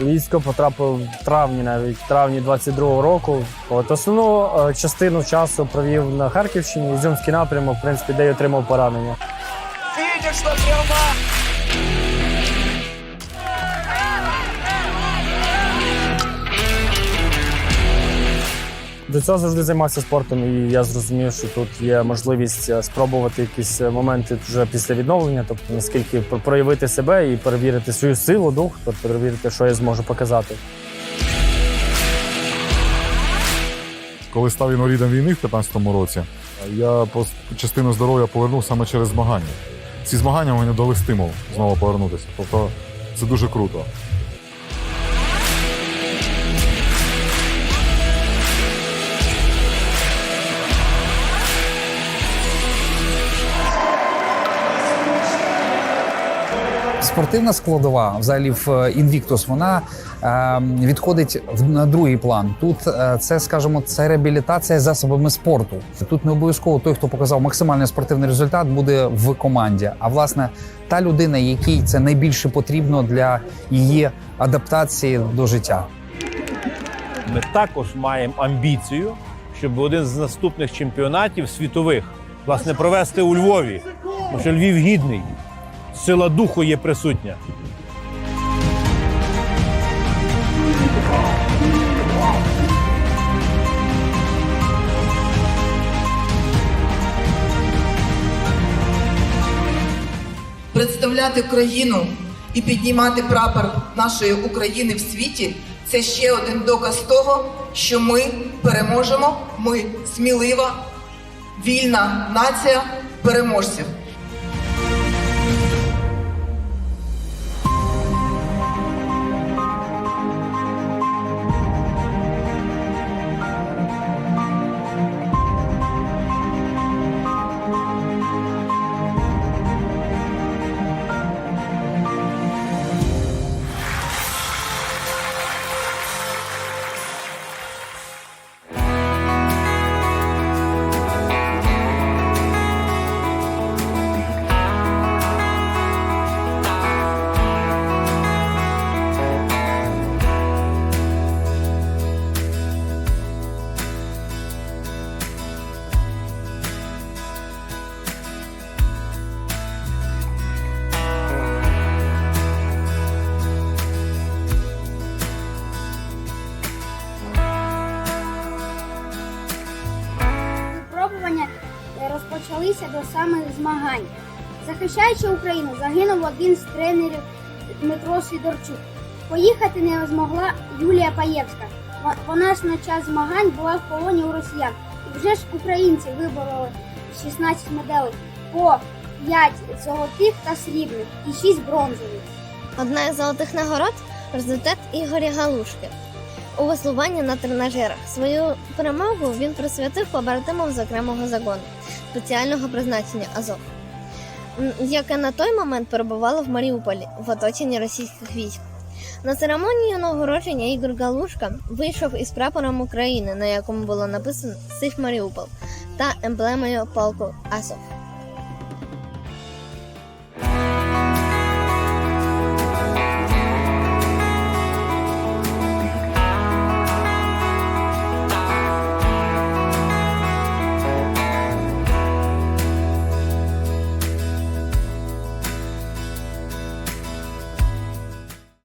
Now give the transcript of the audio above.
Військо потрапив в травні, навіть в травні 22-го року. От основну е, частину часу провів на Харківщині, Ізюмський напрямок, в принципі, де й отримав поранення. Фінішна пряма. До цього завжди займався спортом, і я зрозумів, що тут є можливість е, спробувати якісь е, моменти вже після відновлення, тобто наскільки проявити себе і перевірити свою силу, дух, тобто перевірити, що я зможу показати. Коли став інвалідом війни в 15-му році, я по частину здоров'я повернув саме через змагання. Ці змагання мені дали стимул знову повернутися. Тобто це дуже круто. Спортивна складова, взагалі в Invictus, вона е, відходить на другий план. Тут е, це, скажімо, це реабілітація засобами спорту. Тут не обов'язково той, хто показав максимальний спортивний результат, буде в команді. А власне, та людина, якій це найбільше потрібно для її адаптації до життя. Ми також маємо амбіцію, щоб один з наступних чемпіонатів світових власне провести у Львові. Тому що Львів гідний, сила духу є присутня. представляти країну і піднімати прапор нашої України в світі це ще один доказ того, що ми переможемо. Ми смілива, вільна нація переможців. Е, до самих змагань. Захищаючи Україну, загинув один з тренерів Дмитро Сидорчук. Поїхати не змогла Юлія Паєвська. Вона ж на час змагань була в полоні у росіян. І вже ж українці вибороли 16 медалей по 5 золотих та срібних і 6 бронзових. Одна із золотих нагород результат Ігоря Галушки. У веслуванні на тренажерах свою перемогу він присвятив побратимам з окремого загону спеціального призначення Азов, яке на той момент перебувало в Маріуполі в оточенні російських військ. На церемонію нагородження Ігор Галушка вийшов із прапором України, на якому було написано Сих Маріупол та емблемою полку Азов.